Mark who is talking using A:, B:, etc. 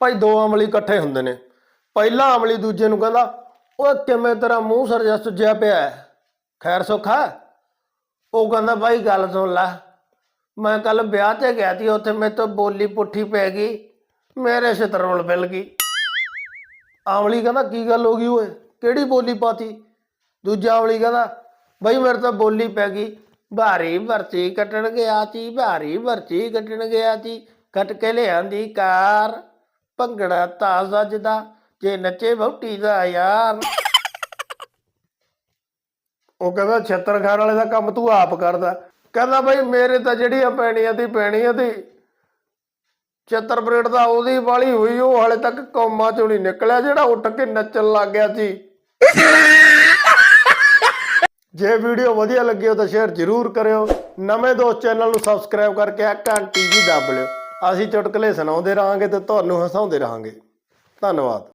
A: ਭਾਈ ਦੋ ਅਮਲੀ ਇਕੱਠੇ ਹੁੰਦੇ ਨੇ। ਪਹਿਲਾ ਅਮਲੀ ਦੂਜੇ ਨੂੰ ਕਹਿੰਦਾ, ਓਏ ਕਿਵੇਂ ਤੇਰਾ ਮੂੰਹ ਸਰਜਾ ਸੁੱਜਿਆ ਪਿਆ ਹੈ? ਖੈਰ ਸੁੱਖਾ ਹੈ? ਉਹ ਕਹਿੰਦਾ, ਭਾਈ ਗੱਲ ਸੁਣ ਲੈ, ਮੈਂ ਕੱਲ ਵਿਆਹ ਤੇ ਗਿਆ ਸੀ, ਉੱਥੇ ਮੇਰੇ ਤੋਂ ਬੋਲੀ ਪੁੱਠੀ ਪੈ ਗਈ, ਮੇਰੇ ਛਤਰੋਲ ਮਿਲ ਗਈ। ਆਵਲੀ ਕਹਿੰਦਾ, ਕੀ ਗੱਲ ਹੋ ਗਈ ਓਏ? ਕਿਹੜੀ ਬੋਲੀ ਪਾਤੀ? ਦੂਜਾ ਆਵਲੀ ਕਹਿੰਦਾ ਬਈ ਮੇਰੇ ਤਾਂ ਬੋਲੀ ਪੈ ਗਈ, ਭਾਰੀ ਭਰਤੀ ਕੱਟਣ ਗਿਆ ਸੀ, ਭਾਰੀ ਭਰਤੀ ਕੱਟਣ ਗਿਆ ਸੀ, ਕੱਟ ਕੇ ਲਿਆਂਦੀ ਕਾਰ। ਭੰਗੜਾ ਤਾਂ ਸੱਜਦਾ ਜੇ ਨੱਚੇ ਵਹੁਟੀ ਦਾ ਯਾਰ। ਉਹ ਕਹਿੰਦਾ ਛੱਤਰ ਖਾਣ ਵਾਲੇ ਦਾ ਕੰਮ ਤੂੰ ਆਪ ਕਰਦਾ। ਕਹਿੰਦਾ ਬਈ, ਮੇਰੇ ਤਾਂ ਜਿਹੜੀਆਂ ਪੈਣੀਆਂ ਤੀ ਪੈਣੀਆਂ ਤੀ ਛੱਤਰ ਬਰੇਡ ਦਾ ਉਹਦੀ ਵਾਲੀ ਹੋਈ, ਉਹ ਹਾਲੇ ਤੱਕ ਕੌਮਾਂ ਚੋਂ ਨਹੀਂ ਨਿਕਲਿਆ, ਜਿਹੜਾ ਉੱਠ ਕੇ ਨੱਚਣ ਲੱਗ ਗਿਆ ਸੀ। ਜੇ ਵੀਡੀਓ ਵਧੀਆ ਲੱਗੀ ਹੋ ਤਾਂ ਸ਼ੇਅਰ ਜ਼ਰੂਰ ਕਰਿਓ। ਨਵੇਂ ਦੋਸਤ ਚੈਨਲ ਨੂੰ ਸਬਸਕ੍ਰਾਈਬ ਕਰਕੇ ਆ ਘੰਟੀ ਵੀ ਦੱਬ ਲਿਓ ਅਸੀਂ ਚੁਟਕਲੇ ਸੁਣਾਉਂਦੇ ਰਹਾਂਗੇ ਤੇ ਤੁਹਾਨੂੰ ਹਸਾਉਂਦੇ ਰਹਾਂਗੇ। ਧੰਨਵਾਦ।